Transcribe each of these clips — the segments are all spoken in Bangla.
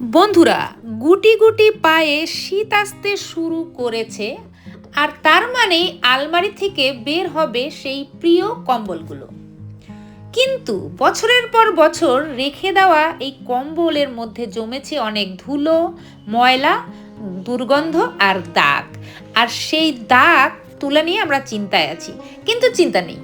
বন্ধুরা, গুটি গুটি পায়ে শীত আসতে শুরু করেছে, আর তার মানে আলমারি থেকে বের হবে সেই প্রিয় কম্বলগুলো। কিন্তু বছরের পর বছর রেখে দেওয়া এই কম্বলের মধ্যে জমেছে অনেক ধুলো, ময়লা, দুর্গন্ধ আর দাগ। আর সেই দাগ তুলে নিয়ে আমরা চিন্তায় আছি, কিন্তু চিন্তা নেই।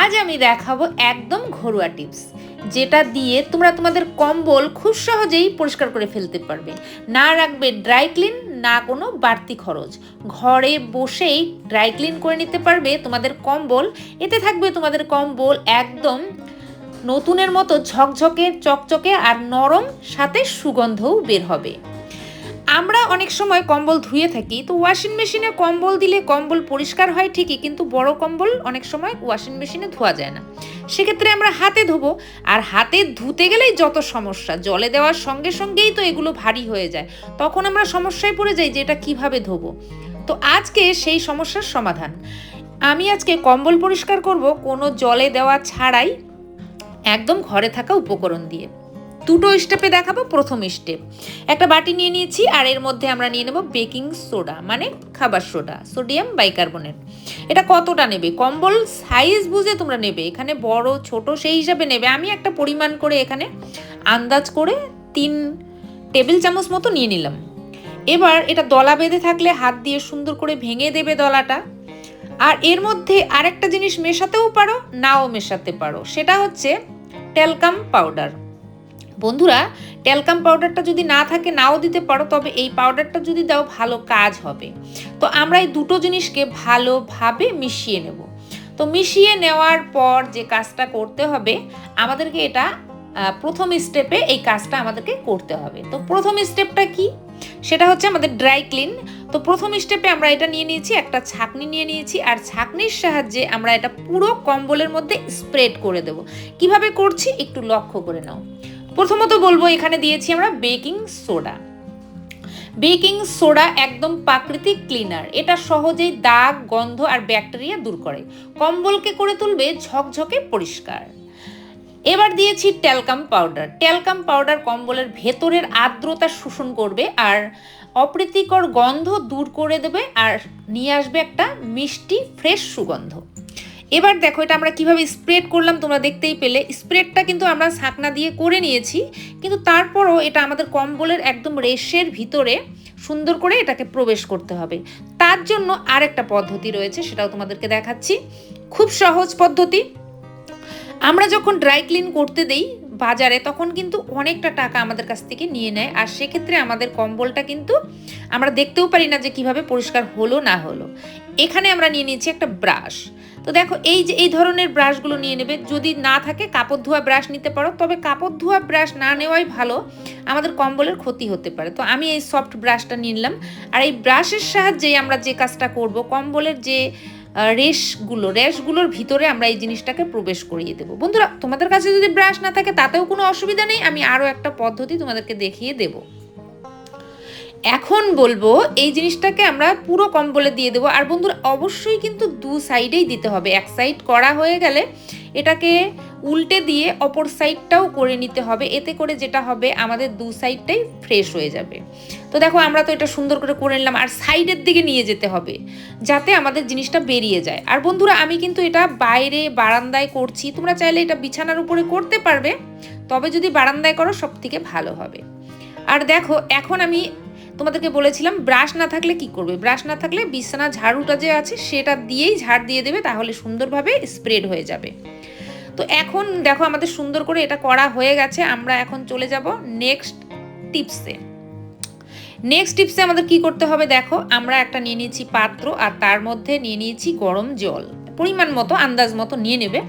আজ আমি দেখাবো একদম ঘরোয়া টিপস। যেটা দিয়ে তোমরা তোমাদের কম্বল খুব সহজেই পরিষ্কার করে ফেলতে পারবে। না রাখবে ড্রাই ক্লিন, না কোনো বাড়তি খরচ। ঘরে বসেই ড্রাই ক্লিন করে নিতে পারবে তোমাদের কম্বল। এতে থাকবে তোমাদের কম্বল একদম নতুনের মতো ঝকঝকে, চকচকে আর নরম, সাথে সুগন্ধও বের হবে। আমরা অনেক সময় কম্বল ধুয়ে থাকি, তো ওয়াশিং মেশিনে কম্বল দিলে কম্বল পরিষ্কার হয় ঠিকই, কিন্তু বড় কম্বল অনেক সময় ওয়াশিং মেশিনে ধোয়া যায় না। সেক্ষেত্রে আমরা হাতে ধোবো, আর হাতে ধুতে গেলেই যত সমস্যা, জলে দেওয়ার সঙ্গে সঙ্গেই তো এগুলো ভারী হয়ে যায়। তখন আমরা সমস্যায় পড়ে যাই যে এটা কীভাবে ধোবো। তো আজকে সেই সমস্যার সমাধান। আমি আজকে কম্বল পরিষ্কার করব কোনো জলে দেওয়া ছাড়াই, একদম ঘরে থাকা উপকরণ দিয়ে। দুটো স্টেপে দেখাবো, প্রথম স্টেপ একটা বাটি নিয়ে নিয়েছি, আর এর মধ্যে আমরা নিয়ে নেব বেকিং সোডা মানে খাবার সোডা সোডিয়াম বাইকার্বনেট এটা কতটা নেবে? কম্বল সাইজ বুঝে তোমরা নেবে। এখানে বড়, ছোট, সেই হিসাবে নেবে। আমি একটা পরিমাণ করে এখানে আন্দাজ করে তিন টেবিল চামচ মতো নিয়ে নিলাম। এবার এটা দলা বেঁধে থাকলে হাত দিয়ে সুন্দর করে ভেঙে দেবে দলাটা। আর এর মধ্যে আরেকটা জিনিস মেশাতেও পারো, নাও মেশাতে পারো। সেটা হচ্ছে টেলকাম পাউডার বন্ধুরা টেলকাম পাউডারটা যদি না থাকে, নাও দিতে পারো, তবে এই পাউডারটা যদি দাও, ভালো কাজ হবে। তো আমরা এই দুটো জিনিসকে ভালোভাবে মিশিয়ে নেব। তো মিশিয়ে নেওয়ার পর যে কাজটা করতে হবে, আমাদেরকে এটা প্রথম স্টেপে এই কাজটা আমাদেরকে করতে হবে। তো প্রথম স্টেপটা কি? সেটা হচ্ছে আমাদের ড্রাই ক্লিন। তো প্রথম স্টেপে আমরা এটা নিয়ে নিয়েছি, একটা ছাকনি নিয়ে নিয়েছি, আর ছাকনির সাহায্যে আমরা এটা পুরো কম্বলের মধ্যে স্প্রেড করে দেব। কীভাবে করছি? একটু লক্ষ্য করে নাও। প্রথমত বলব, এখানে দিয়েছি আমরা বেকিং সোডা। বেকিং সোডা একদম প্রাকৃতিক ক্লিনার। এটা সহজেই দাগ, গন্ধ আর ব্যাকটেরিয়া দূর করে। কম্বলকে করে তুলবে ঝকঝকে পরিষ্কার। এবার দিয়েছি ট্যালকাম পাউডার। ট্যালকাম পাউডার কম্বলের ভেতরের আর্দ্রতা শোষণ করবে আর অপ্রীতিকর গন্ধ দূর করে দেবে আর নিয়ে আসবে একটা মিষ্টি, ফ্রেশ সুগন্ধ। এবার দেখো এটা আমরা কীভাবে স্প্রেড করলাম, তোমরা দেখতেই পেলে। স্প্রেডটা কিন্তু আমরা ছাকনা দিয়ে করে নিয়েছি, কিন্তু তারপরও এটা আমাদের কম্বলের একদম রেশের ভিতরে সুন্দর করে এটাকে প্রবেশ করতে হবে। তার জন্য আরেকটা পদ্ধতি রয়েছে, সেটাও তোমাদেরকে দেখাচ্ছি। খুব সহজ পদ্ধতি। আমরা যখন ড্রাই ক্লিন করতে দেই বাজারে, তখন কিন্তু অনেকটা টাকা আমাদের কাছ থেকে নিয়ে নেয়, আর সেক্ষেত্রে আমাদের কম্বলটা কিন্তু আমরা দেখতেও পারি না যে কীভাবে পরিষ্কার হলো না হলো। এখানে আমরা নিয়ে নিয়েছি একটা ব্রাশ। তো দেখো, এই যে, এই ধরনের ব্রাশগুলো নিয়ে নেবে। যদি না থাকে, কাপড় ধোয়া ব্রাশ নিতে পারো। তবে কাপড় ধোয়া ব্রাশ না নেওয়াই ভালো। আমাদের কম্বলের ক্ষতি হতে পারে। তো আমি এই সফট ব্রাশটা নিলাম। আর এই ব্রাশের সাহায্যেই আমরা যে কাজটা করব, কম্বলের যে রেশগুলো, রেশগুলোর ভিতরে আমরা এই জিনিসটাকে প্রবেশ করিয়ে দেবো। বন্ধুরা, তোমাদের কাছে যদি ব্রাশ না থাকে, তাতেও কোনো অসুবিধা নেই। আমি আরও একটা পদ্ধতি তোমাদেরকে দেখিয়ে দেবো। এখন বলব, এই জিনিসটাকে আমরা পুরো কম্বলে দিয়ে দেবো। আর বন্ধুরা, অবশ্যই কিন্তু দু সাইডেই দিতে হবে। এক সাইড করা হয়ে গেলে এটাকে উল্টে দিয়ে অপর সাইডটাও করে নিতে হবে। এতে করে যেটা হবে, আমাদের দু সাইডটাই ফ্রেশ হয়ে যাবে। তো দেখো, আমরা তো এটা সুন্দর করে করে নিলাম। আর সাইডের দিকে নিয়ে যেতে হবে, যাতে আমাদের জিনিসটা বেরিয়ে যায়। আর বন্ধুরা, আমি কিন্তু এটা বাইরে বারান্দায় করছি। তোমরা চাইলে এটা বিছানার উপরে করতে পারবে। তবে যদি বারান্দায় করো সব থেকে ভালো হবে। আর দেখো, এখন আমি তোমাদেরকে বলেছিলাম, ব্রাশ না থাকলে কি করবে? ব্রাশ না থাকলে বিছানা ঝাড়ুটা যে আছে, সেটা দিয়েই ঝাড় দিয়ে দেবে, তাহলে সুন্দরভাবে স্প্রেড হয়ে যাবে। তো এখন দেখো আমাদের সুন্দর করে এটা করা হয়ে গেছে, আমরা এখন চলে যাব নেক্সট টিপসে নেক্সট টিপসে আমাদের কি করতে হবে দেখো, আমরা একটা নিয়ে নিয়েছি পাত্র আর তার মধ্যে নিয়ে নিয়েছি গরম জল। পরিমাণ মতো, আন্দাজ মতো নিয়ে নেবে।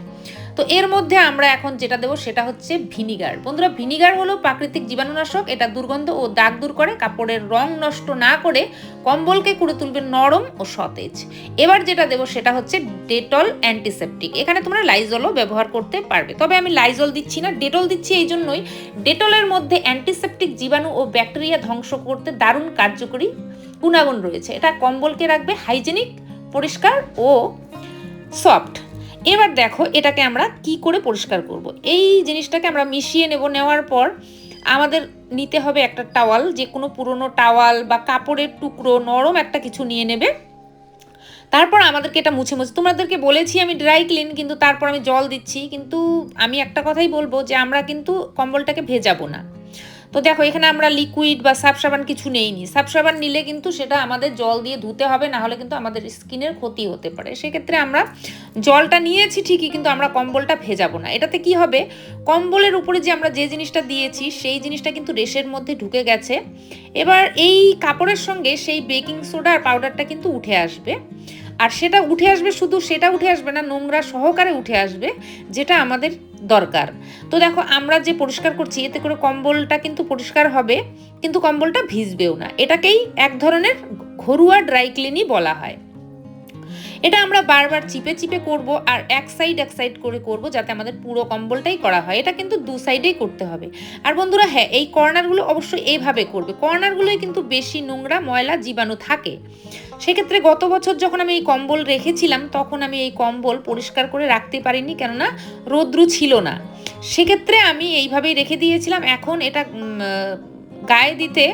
তো এর মধ্যে আমরা এখন যেটা দেবো সেটা হচ্ছে ভিনিগার। বন্ধুরা, ভিনিগার হলো প্রাকৃতিক জীবাণুনাশক। এটা দুর্গন্ধ ও দাগ দূর করে, কাপড়ের রং নষ্ট না করে কম্বলকে করে তুলবে নরম ও সতেজ। এবার যেটা দেবো সেটা হচ্ছে ডেটল অ্যান্টিসেপটিক। এখানে তোমরা লাইজলও ব্যবহার করতে পারবে। তবে আমি লাইজল দিচ্ছি না, ডেটল দিচ্ছি এই জন্যই। ডেটলের মধ্যে অ্যান্টিসেপটিক জীবাণু ও ব্যাকটেরিয়া ধ্বংস করতে দারুণ কার্যকরী গুণাগুণ রয়েছে। এটা কম্বলকে রাখবে হাইজেনিক, পরিষ্কার ও সফট। এবার দেখো এটাকে আমরা কি করে পরিষ্কার করব। এই জিনিসটাকে আমরা মিশিয়ে নেব, নেওয়ার পর আমাদের নিতে হবে একটা টাওয়াল যে কোনো পুরনো টাওয়াল বা কাপড়ের টুকরো, নরম একটা কিছু নিয়ে নেবে তারপর আমাদেরকে এটা মুছে মুছে, তোমাদেরকে বলেছি আমি ড্রাই ক্লিন কিন্তু তারপর আমি জল দিচ্ছি, কিন্তু আমি একটা কথাই বলব যে আমরা কিন্তু কম্বলটাকে ভেজাবো না তো দেখো, এখানে আমরা লিকুইড বা সাপ সাবান কিছু নেইনি। সাব সাবান নিলে কিন্তু সেটা আমাদের জল দিয়ে ধুতে হবে, না হলে কিন্তু আমাদের স্কিনের ক্ষতি হতে পারে। সেক্ষেত্রে আমরা জলটা নিয়েছি ঠিকই, কিন্তু আমরা কম্বলটা ভেজাবো না। এটাতে কি হবে? কম্বলের উপরে যে আমরা যে জিনিসটা দিয়েছি, সেই জিনিসটা কিন্তু রেশের মধ্যে ঢুকে গেছে। এবার এই কাপড়ের সঙ্গে সেই বেকিং সোডা আর পাউডারটা কিন্তু উঠে আসবে। আর সেটা উঠে আসবে শুধু সেটা উঠে আসবে না, নোংরা সহকারে উঠে আসবে, যেটা আমাদের দরকার। তো দেখো, আমরা যে পরিষ্কার করছি, এতে করে কম্বলটা কিন্তু পরিষ্কার হবে, কিন্তু কম্বলটা ভিজবেও না। এটাকেই এক ধরনের ঘরোয়া ড্রাই ক্লিনই বলা হয়। এটা আমরা বারবার চিপে চিপে করব আর এক সাইড এক সাইড করে করব যাতে আমাদের পুরো কম্বলটাই করা হয়। এটা কিন্তু দু সাইডেই করতে হবে। আর বন্ধুরা হ্যাঁ এই কর্নারগুলো অবশ্যই এইভাবে করবে। কর্নারগুলোই কিন্তু বেশি নোংরা, ময়লা, জীবাণু থাকে। সেক্ষেত্রে গত বছর যখন আমি এই কম্বল রেখেছিলাম, তখন আমি এই কম্বল পরিষ্কার করে রাখতে পারিনি, কেননা রৌদ্রু ছিল না। সেক্ষেত্রে আমি এইভাবেই রেখে দিয়েছিলাম। এখন এটা গায়ে দিতে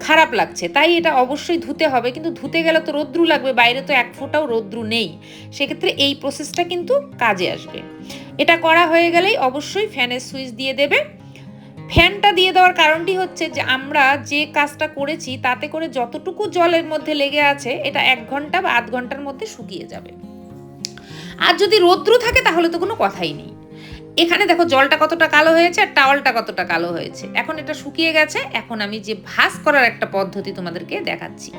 খারাপ লাগছে। তাই এটা অবশ্যই ধুতে হবে। কিন্তু ধুতে গেলে তো রৌদ্রু লাগবে। বাইরে তো এক ফোঁটাও রৌদ্রু নেই। সেক্ষেত্রে এই প্রসেসটা কিন্তু কাজে আসবে। এটা করা হয়ে গেলেই অবশ্যই ফ্যানের সুইচ দিয়ে দেবে। ফ্যানটা দিয়ে দেওয়ার কারণটি হচ্ছে যে, আমরা যে কাজটা করেছি, তাতে করে যতটুকু জলের মধ্যে লেগে আছে, এটা এক ঘণ্টা বা আধ ঘণ্টার মধ্যে শুকিয়ে যাবে। আর যদি রৌদ্র থাকে, তাহলে তো কোনো কথাই নেই। এখানে দেখো জলটা কতটা কালো হয়েছে আর টাওয়ালটা কতটা কালো হয়েছে। এখন এটা শুকিয়ে গেছে, এখন আমি যে ভাস করার একটা পদ্ধতি তোমাদেরকে দেখাচ্ছি।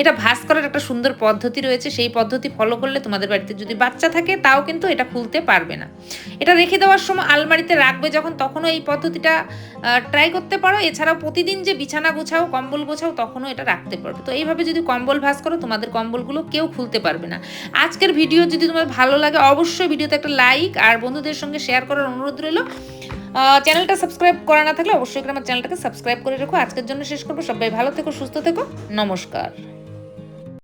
এটা ভাস করার একটা সুন্দর পদ্ধতি রয়েছে, সেই পদ্ধতি ফলো করলে তোমাদের বাড়িতে যদি বাচ্চা থাকে তাও কিন্তু এটা খুলতে পারবে না। এটা রেখে দেওয়ার সময় আলমারিতে রাখবে যখন, তখনও এই পদ্ধতিটা ট্রাই করতে পারো। এছাড়াও প্রতিদিন যে বিছানা গোছাও, কম্বল গোছাও, তখনও এটা রাখতে পারবে। তো এইভাবে যদি কম্বল ভাস করো, তোমাদের কম্বলগুলো কেউ খুলতে পারবে না। আজকের ভিডিও যদি তোমার ভালো লাগে, অবশ্যই ভিডিওতে একটা লাইক আর বন্ধুদের সঙ্গে শেয়ার করার অনুরোধ রইল। চ্যানেলটা সাবস্ক্রাইব করা না থাকলে অবশ্যই আমার চ্যানেলটাকে সাবস্ক্রাইব করে রেখো। আজকের জন্য শেষ করব। সবাই ভালো থেকো, সুস্থ থেকো। নমস্কার।